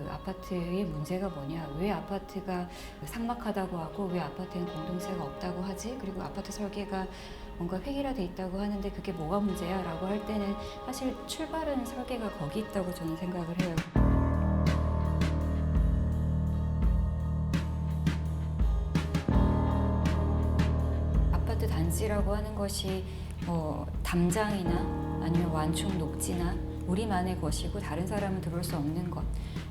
그 아파트의 문제가 뭐냐? 왜 아파트가 삭막하다고 하고 왜 아파트엔 공동체가 없다고 하지? 그리고 아파트 설계가 뭔가 획일화돼 있다고 하는데 그게 뭐가 문제야?라고 할 때는 사실 출발은 설계가 거기 있다고 저는 생각을 해요. 아파트 단지라고 하는 것이 뭐 담장이나 아니면 완충 녹지나 우리만의 것이고 다른 사람은 들어올 수 없는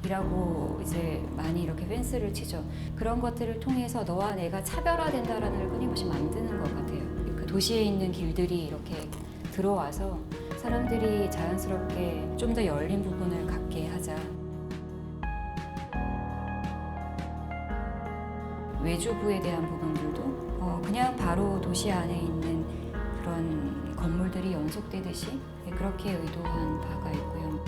것이라고 이제 많이 이렇게 펜스를 치죠. 그런 것들을 통해서 너와 내가 차별화된다라는 걸 끊임없이 만드는 것 같아요. 그 도시에 있는 길들이 이렇게 들어와서 사람들이 자연스럽게 좀 더 열린 부분을 갖게 하자. 외주부에 대한 부분들도 어, 그냥 바로 도시 안에 있는 그런 건물들이 연속되듯이 네, 그렇게 의도한 바가 있고요.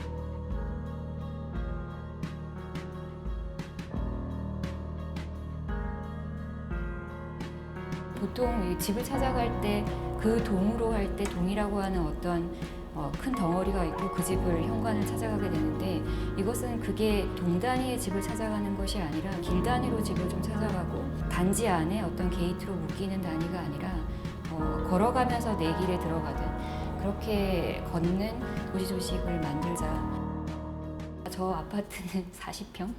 보통 이 집을 찾아갈 때 그 동으로 할 때 동이라고 하는 어떤 어, 큰 덩어리가 있고 그 집을 현관을 찾아가게 되는데 이것은 그게 동 단위의 집을 찾아가는 것이 아니라 길 단위로 집을 좀 찾아가고 단지 안에 어떤 게이트로 묶이는 단위가 아니라 어, 걸어가면서 내 길에 들어가든 그렇게 걷는 도시 조식을 만들자. 저 아파트는 40평,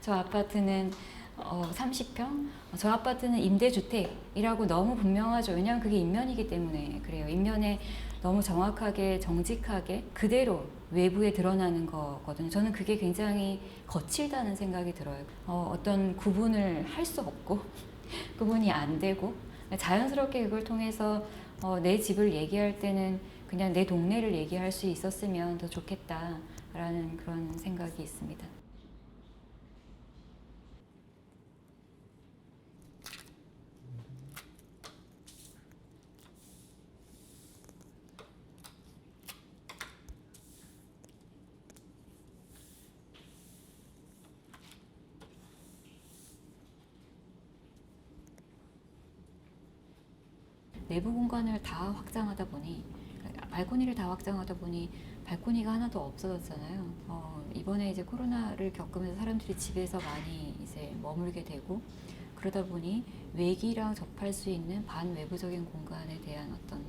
저 아파트는 어, 30평, 저 아파트는 임대주택이라고 너무 분명하죠. 왜냐하면 그게 인면이기 때문에 그래요. 인면에 너무 정확하게 정직하게 그대로 외부에 드러나는 거거든요. 저는 그게 굉장히 거칠다는 생각이 들어요. 어, 어떤 구분을 할 수 없고 구분이 안 되고 자연스럽게 그걸 통해서 어, 내 집을 얘기할 때는 그냥 내 동네를 얘기할 수 있었으면 더 좋겠다라는 그런 생각이 있습니다. 내부 공간을 다 확장하다 보니 발코니를 다 확장하다 보니 발코니가 하나도 없어졌잖아요. 어, 이번에 이제 코로나를 겪으면서 사람들이 집에서 많이 이제 머물게 되고 그러다 보니 외기랑 접할 수 있는 반외부적인 공간에 대한 어떤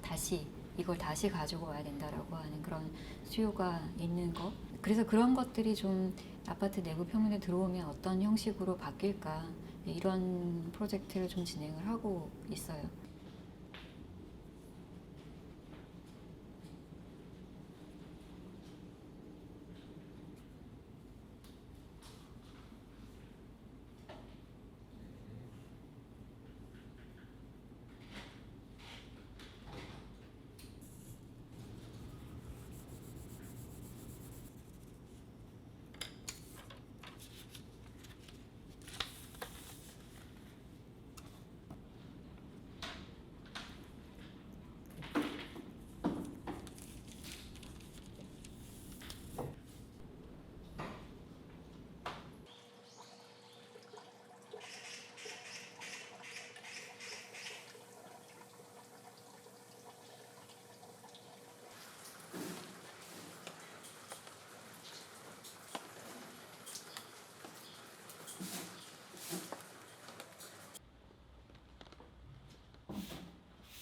다시 이걸 다시 가지고 와야 된다라고 하는 그런 수요가 있는 것. 그래서 그런 것들이 좀 아파트 내부 평면에 들어오면 어떤 형식으로 바뀔까 이런 프로젝트를 좀 진행을 하고 있어요.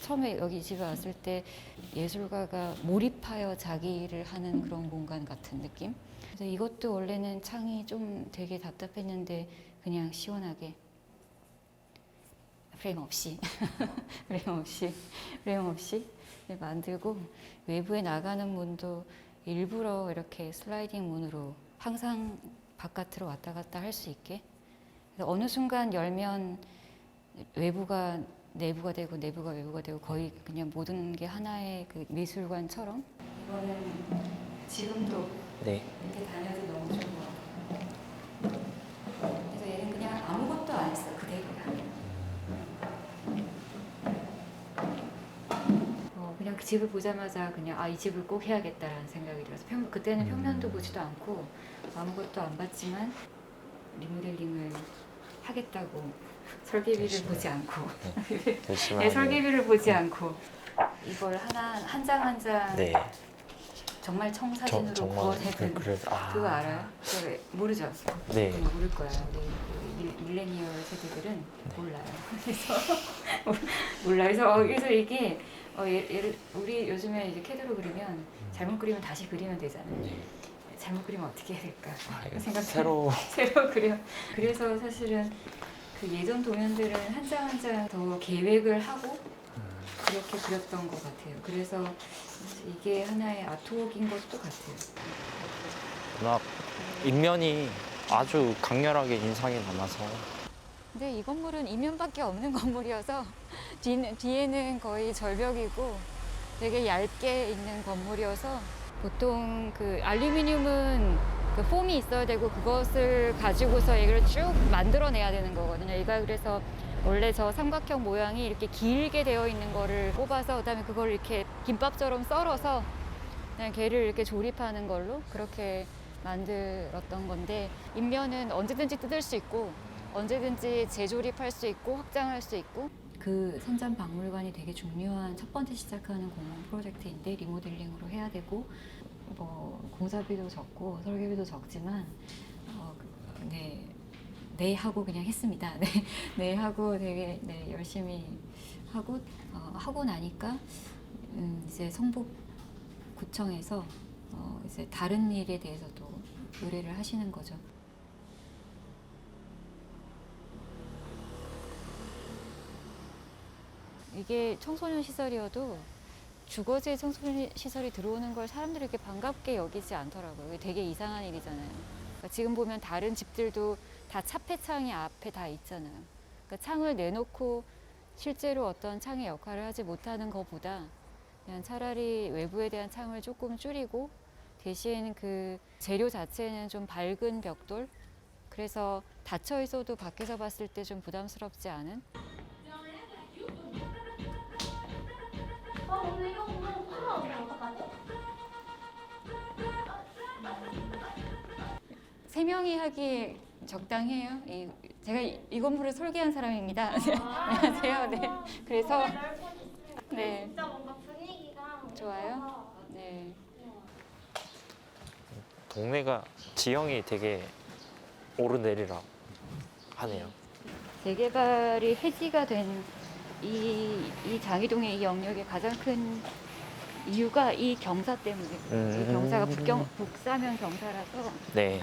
처음에 여기 집에 왔을 때 예술가가 몰입하여 자기를 하는 그런 공간 같은 느낌? 그래서 이것도 원래는 창이 좀 되게 답답했는데 그냥 시원하게. 프레임 없이. 프레임 없이. 프레임 없이 만들고 외부에 나가는 문도 일부러 이렇게 슬라이딩 문으로 항상 바깥으로 왔다 갔다 할 수 있게. 어느 순간 열면 외부가 내부가 되고 내부가 외부가 되고 거의 그냥 모든 게 하나의 그 미술관처럼 이거는 지금도 네. 이렇게 다녀도 너무 좋은 것 같아요. 그래서 얘는 그냥 아무것도 안 했어 그대로야. 어, 그냥 그 집을 보자마자 그냥 아 이 집을 꼭 해야겠다라는 생각이 들어서 평, 그때는 음. 평면도 보지도 않고 아무것도 안 봤지만 리모델링을 하겠다고 설계비를 열심히. 보지 않고 열심히 네, 하네요. 설계비를 보지 않고 이걸 하나 한 장 한 장 네. 정말 청사진으로 정말 구워내는 그래 아, 그거 알아요? 그거 모르죠? 네. 음, 모를 거야. 우리 밀- 밀레니얼 세대들은 몰라요. 그래서 몰라. 그래서 어, 그래서 이게 어, 예- 예를 우리 요즘에 이제 캐드로 그리면 잘못 그리면 다시 그리면 되잖아요. 네. 잘못 그리면 어떻게 해야 될까? 아, 이거 생각 새로 새로 그려. 그래서 사실은 그 예전 도면들은 한 장 한 장 더 계획을 하고 그렇게 그렸던 것 같아요. 그래서 이게 하나의 아트웍인 것도 같아요. 문학 인면이 아주 강렬하게 인상이 남아서 근데 이 건물은 이면밖에 없는 건물이어서 뒤는, 뒤에는 거의 절벽이고 되게 얇게 있는 건물이어서 보통 그 알루미늄은 그 폼이 있어야 되고 그것을 가지고서 이걸 쭉 만들어내야 되는 거거든요. 얘가 그래서 원래 저 삼각형 모양이 이렇게 길게 되어 있는 거를 뽑아서 그다음에 그걸 이렇게 김밥처럼 썰어서 그냥 걔를 이렇게 조립하는 걸로 그렇게 만들었던 건데 인면은 언제든지 뜯을 수 있고 언제든지 재조립할 수 있고 확장할 수 있고 그 산전 박물관이 되게 중요한 첫 번째 시작하는 공원 프로젝트인데 리모델링으로 해야 되고 뭐 공사비도 적고 설계비도 적지만 어, 그- 네, 네 하고 그냥 했습니다. 네, 네 하고 되게 네, 열심히 하고 어, 하고 나니까 음, 이제 성북 구청에서 어, 이제 다른 일에 대해서도 의뢰를 하시는 거죠. 이게 청소년 시설이어도 주거지 청소년 시설이 들어오는 걸 사람들이 이렇게 반갑게 여기지 않더라고요. 되게 이상한 일이잖아요. 그러니까 지금 보면 다른 집들도 다 차폐창이 앞에 다 있잖아요. 그러니까 창을 내놓고 실제로 어떤 창의 역할을 하지 못하는 것보다 그냥 차라리 외부에 대한 창을 조금 줄이고 대신 그 재료 자체는 좀 밝은 벽돌 그래서 닫혀 있어도 밖에서 봤을 때 좀 부담스럽지 않은 세 명이 하기 적당해요. 이, 제가 이, 이 건물을 설계한 사람입니다. 안녕하세요. 네. 그래서 네 진짜 뭔가 분위기가 좋아요. 네. 동네가 지형이 되게 오르내리라 하네요. 재개발이 해지가 된이 이 장이동의 이 영역의 가장 큰 이유가 이 경사 때문에 음. 이 경사가 북경 북사면 경사라서 네.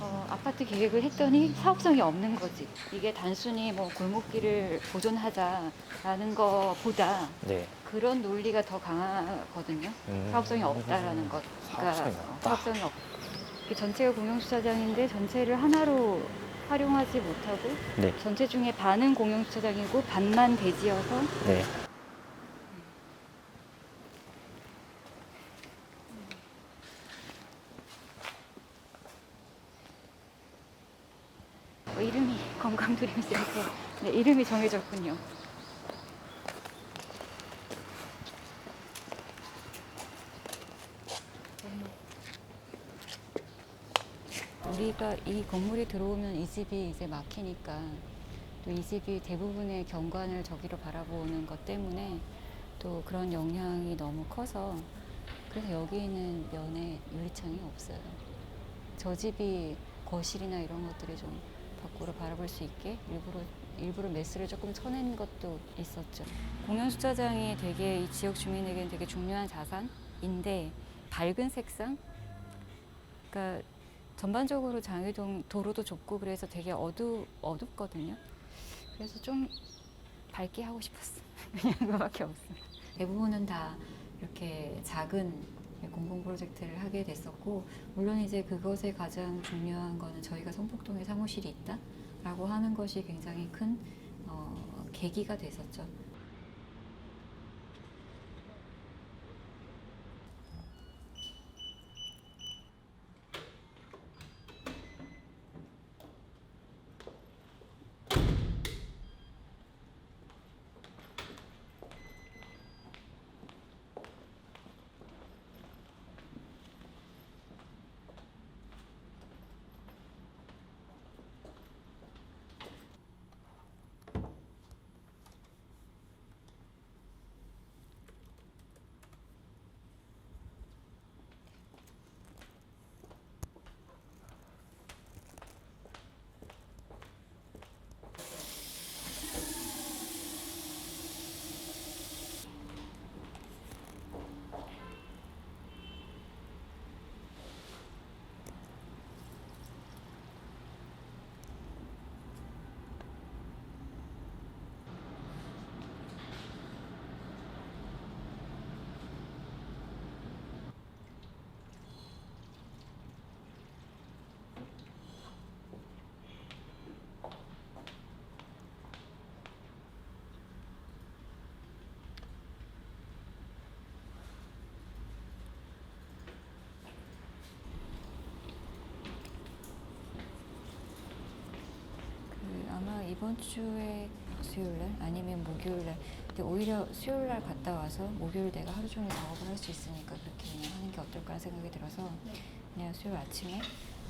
어, 아파트 계획을 했더니 사업성이 없는 거지. 이게 단순히 뭐 골목길을 보존하자라는 것보다 네. 그런 논리가 더 강하거든요. 음. 사업성이 없다라는 것. 그러니까 사업성이 어, 없다. 사업성이 없. 이게 전체가 공영주차장인데 전체를 하나로 활용하지 못하고 네. 전체 중에 반은 공영주차장이고 반만 대지여서 네. 어, 이름이 건강드림센터. 네, 이름이 정해졌군요. 우리가 이 건물이 들어오면 이 집이 이제 막히니까 또 이 집이 대부분의 경관을 저기로 바라보는 것 때문에 또 그런 영향이 너무 커서 그래서 여기는 면에 유리창이 없어요. 저 집이 거실이나 이런 것들이 좀 밖으로 바라볼 수 있게 일부러 일부러 메스를 조금 쳐낸 것도 있었죠. 공연 주차장이 되게 이 지역 주민에게는 되게 중요한 자산인데 밝은 색상, 그러니까 전반적으로 장의동 도로도 좁고 그래서 되게 어두 어둡거든요. 그래서 좀 밝게 하고 싶었어. 그냥 그거밖에 없어. 대부분은 다 이렇게 작은 공공 프로젝트를 하게 됐었고 물론 이제 그것에 가장 중요한 거는 저희가 성북동에 사무실이 있다라고 하는 것이 굉장히 큰 어, 계기가 됐었죠. 이번 주에 수요일 날 아니면 목요일 날. 근데 오히려 수요일 날 갔다 와서 목요일 내가 하루 종일 작업을 할 수 있으니까 그렇게 그냥 하는 게 어떨까 생각이 들어서 그냥 수요일 아침에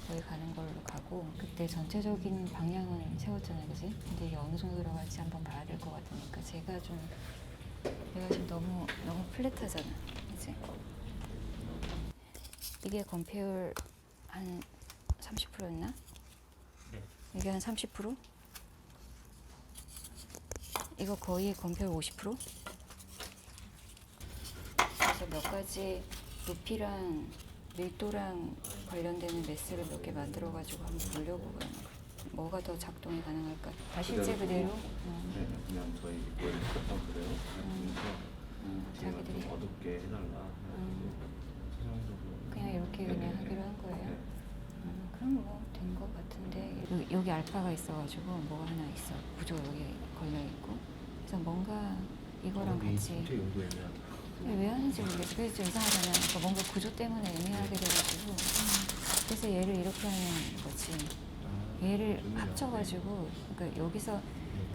거기 가는 걸로 가고 그때 전체적인 방향은 세웠잖아요, 그지? 근데 이게 어느 정도 들어갈지 한번 봐야 될 것 같으니까 제가 좀 내가 지금 너무 너무 플랫하잖아, 그지? 이게 건폐율 한 30%였나? 이게 한 30%? 이거 거의 건폐율 50%? 그래서 몇 가지 높이랑 밀도랑 관련되는 매스를 몇 개 만들어가지고 한번 보려고 그러는 거야. 뭐가 더 작동이 가능할까? 다 실제 그대로? 음. 네, 그냥 저희 이거를 썼던 그대로 음. 그래서 제가 자기들이? 좀 어둡게 해달라 음. 그냥 이렇게 그냥 네네. 하기로 한 거예요? 네. 음, 그럼 뭐된거 같은데 여기, 여기 알파가 있어가지고 뭐가 하나 있어 구조 여기 걸려 있고 그래서 뭔가 이거랑 같이 용도 애매하다 왜 하는지 모르겠어. 그래서 좀 이상하잖아. 그러니까 뭔가 구조 때문에 애매하게 돼가지고. 그래서 얘를 이렇게 하는 거지. 얘를 좋네요. 합쳐가지고, 그러니까 여기서,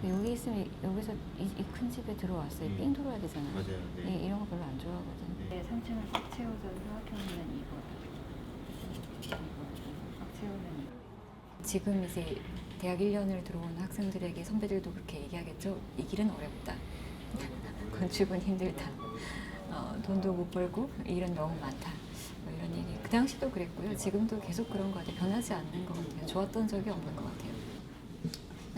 그 여기 있으면 여기서 이 큰 집에 들어왔어요. 음. 삥 돌아야 되잖아. 맞아요, 네. 얘 이런 거 별로 안 좋아하거든. 네. 3층을 꽉 채워서 생각해보면 이거. 이거. 꽉 채우면 이거. 지금 이제 대학 1년을 들어온 학생들에게 선배들도 그렇게 얘기하겠죠. 이 길은 어렵다. 건축은 힘들다. 어, 돈도 못 벌고 일은 너무 많다. 뭐 이런 얘기. 그 당시도 그랬고요. 지금도 계속 그런 것 같아요. 변하지 않는 것 같아요. 좋았던 적이 없는 것 같아요.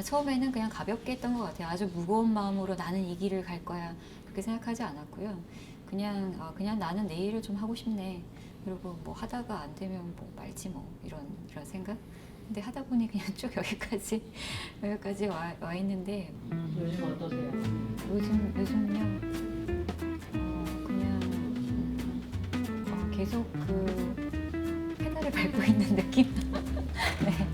처음에는 그냥 가볍게 했던 것 같아요. 아주 무거운 마음으로 나는 이 길을 갈 거야. 그렇게 생각하지 않았고요. 그냥, 아, 그냥 나는 내 일을 좀 하고 싶네. 그리고 뭐 하다가 안 되면 뭐 말지 뭐 이런, 이런 생각? 근데 하다 보니 그냥 쭉 여기까지, 여기까지 와, 와 있는데. 요즘 어떠세요? 요즘 요즘요? 어, 그냥 음, 어, 계속 그 페달을 밟고 있는 느낌? 네,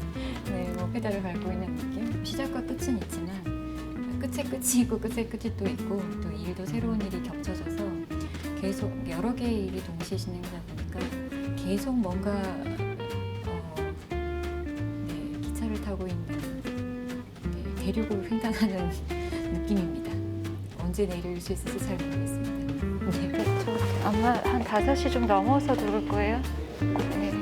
네, 뭐 페달을 밟고 있는 느낌? 시작과 끝은 있지만 끝에 끝이 있고 끝에 끝이 또 있고 또 일도 새로운 일이 겹쳐져서 계속 여러 개의 일이 동시에 진행하다 보니까 계속 뭔가 네, 대륙을 횡단하는 느낌입니다. 언제 내릴 수 있을지 잘 모르겠습니다. 네, 그렇죠. 아마 한 5시 좀 넘어서 들어올 거예요. 네.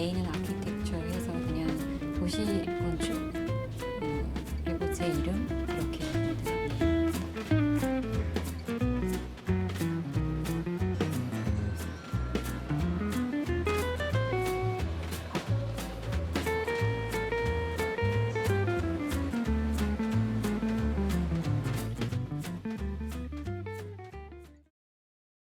1 en